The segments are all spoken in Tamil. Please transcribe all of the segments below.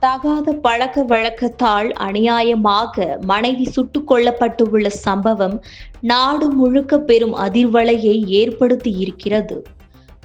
தகாத பழக்க வழக்கத்தால் அநியாயமாக மனைவி சுட்டுக் கொல்லப்பட்டுள்ள சம்பவம் நாடு முழுக்க பெரும் அதிர்வலையை ஏற்படுத்தி இருக்கிறது.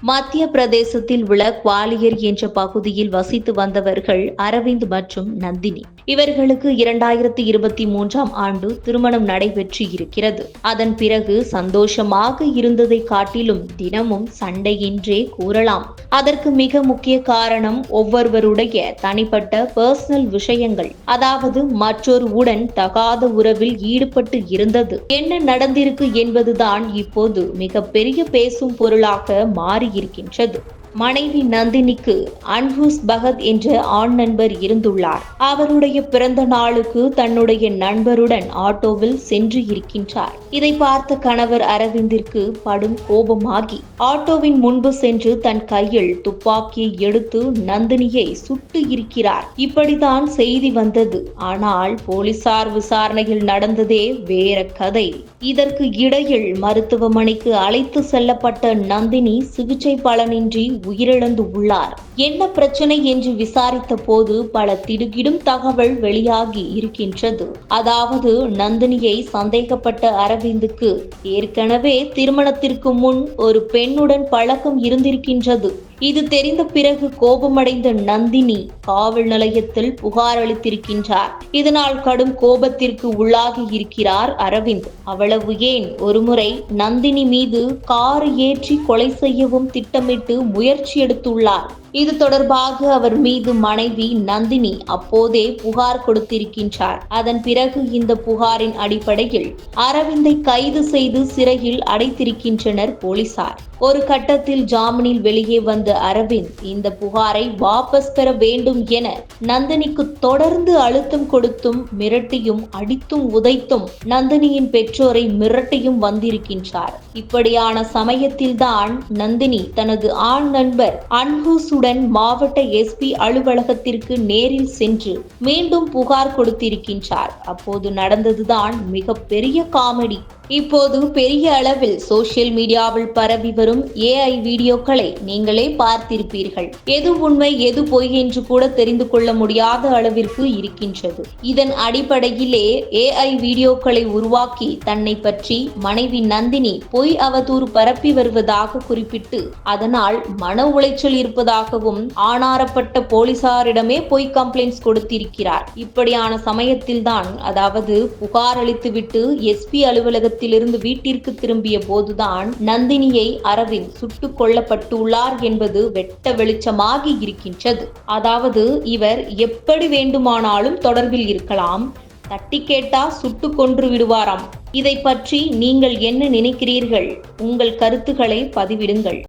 மத்திய பிரதேசத்தில் உள்ள குவாலியர் என்ற பகுதியில் வசித்து வந்தவர்கள் அரவிந்த் மற்றும் நந்தினி. இவர்களுக்கு இரண்டாயிரத்தி இருபத்தி மூன்றாம் ஆண்டு திருமணம் நடைபெற்று இருக்கிறது அதன் பிறகு சந்தோஷமாக இருந்ததை காட்டிலும் தினமும் சண்டையின்றே கூறலாம். அதற்கு மிக முக்கிய காரணம் ஒவ்வொருவருடைய தனிப்பட்ட பர்சனல் விஷயங்கள். அதாவது மற்றொரு உடன் தகாத உறவில் ஈடுபட்டு இருந்தது. என்ன நடந்திருக்கு என்பதுதான் இப்போது மிக பெரிய பேசும் பொருளாக மாறியிருக்கின்றது. மனைவி நந்தினிக்கு அன்ஹூஸ் பகத் என்ற ஆண் நண்பர் இருந்துள்ளார். அவருடைய பிறந்த நாளுக்கு தன்னுடைய நண்பருடன் ஆட்டோவில் சென்று இருக்கின்றார். இதை பார்த்த கணவர் அரவிந்திற்கு படும் கோபமாகி ஆட்டோவின் முன்பு சென்று தன் கையில் துப்பாக்கியை எடுத்து நந்தினியை சுட்டு இருக்கிறார். இப்படிதான் செய்தி வந்தது. ஆனால் போலீசார் விசாரணையில் நடந்ததே வேற கதை. இதற்கு இடையில் மருத்துவமனைக்கு அழைத்து செல்லப்பட்ட நந்தினி சிகிச்சை பலனின்றி உயிரிழந்து உள்ளார். என்ன பிரச்சனை என்று விசாரித்த போது பல திடுகிடும் தகவல் வெளியாகி இருக்கின்றது. அதாவது நந்தினியை சந்தேகப்பட்ட அரவிந்துக்கு ஏற்கனவே திருமணத்திற்கு முன் ஒரு பெண்ணுடன் பழக்கம் இருந்திருக்கின்றது. இது தெரிந்த பிறகு கோபமடைந்த நந்தினி காவல் நிலையத்தில் புகார் அளித்திருக்கின்றார். இதனால் கடும் கோபத்திற்கு உள்ளாகி இருக்கிறார் அரவிந்த். அவ்வளவு ஏன்? ஒருமுறை நந்தினி மீது கார் ஏற்றி கொலை செய்யவும் திட்டமிட்டு முயற்சி எடுத்துள்ளார். இது தொடர்பாக அவர் மீது மனைவி நந்தினி அப்போதே புகார் கொடுத்திருக்கின்றார். அதன் பிறகு இந்த புகாரின் அடிப்படையில் அரவிந்தை கைது செய்து சிறையில் அடைத்திருக்கின்றனர் போலீசார். ஒரு கட்டத்தில் ஜாமீனில் வெளியே வந்த அரவிந்த் இந்த புகாரை வாபஸ் பெற வேண்டும் என நந்தினிக்கு தொடர்ந்து அழுத்தம் கொடுத்தும் மிரட்டியும் அடித்தும் உதைத்தும் நந்தினியின் பெற்றோரை மிரட்டியும் வந்திருக்கின்றார். இப்படியான சமயத்தில்தான் நந்தினி தனது ஆண் நண்பர் அன்ஹூசுடன் மாவட்ட எஸ்பி அலுவலகத்திற்கு நேரில் சென்று மீண்டும் புகார் கொடுத்திருக்கின்றார். அப்போது நடந்ததுதான் மிக பெரிய காமெடி. இப்போது பெரிய அளவில் சோசியல் மீடியாவில் பரவி வரும் ஏஐ வீடியோக்களை நீங்களே பார்த்திருப்பீர்கள். எது உண்மை எது பொய் என்று கூட தெரிந்து கொள்ள முடியாத அளவிற்கு இருக்கின்றது. இதன் அடிப்படையிலே ஏஐ வீடியோக்களை உருவாக்கி தன்னை பற்றி மனைவி நந்தினி பொய் அவதூறு பரப்பி வருவதாக குறிப்பிட்டு அதனால் மன உளைச்சல் இருப்பதாகவும் ஆணாரப்பட்ட போலீசாரிடமே பொய் கம்ப்ளைண்ட்ஸ் கொடுத்திருக்கிறார். இப்படியான சமயத்தில்தான் அதாவது புகார் அளித்துவிட்டு எஸ்பி அலுவலகத்தில் இருந்து வீட்டிற்கு திரும்பிய போதுதான் நந்தினியை அரவிந்த் சுட்டுக் கொல்லப்பட்டுள்ளார் என்பது வெட்ட வெளிச்சமாகி இருக்கின்றது. அதாவது இவர் எப்படி வேண்டுமானாலும் தொடர்பில் இருக்கலாம். தட்டி கேட்டா சுட்டு கொன்று விடுவாராம். இதை பற்றி நீங்கள் என்ன நினைக்கிறீர்கள்? உங்கள் கருத்துக்களை பதிவிடுங்கள்.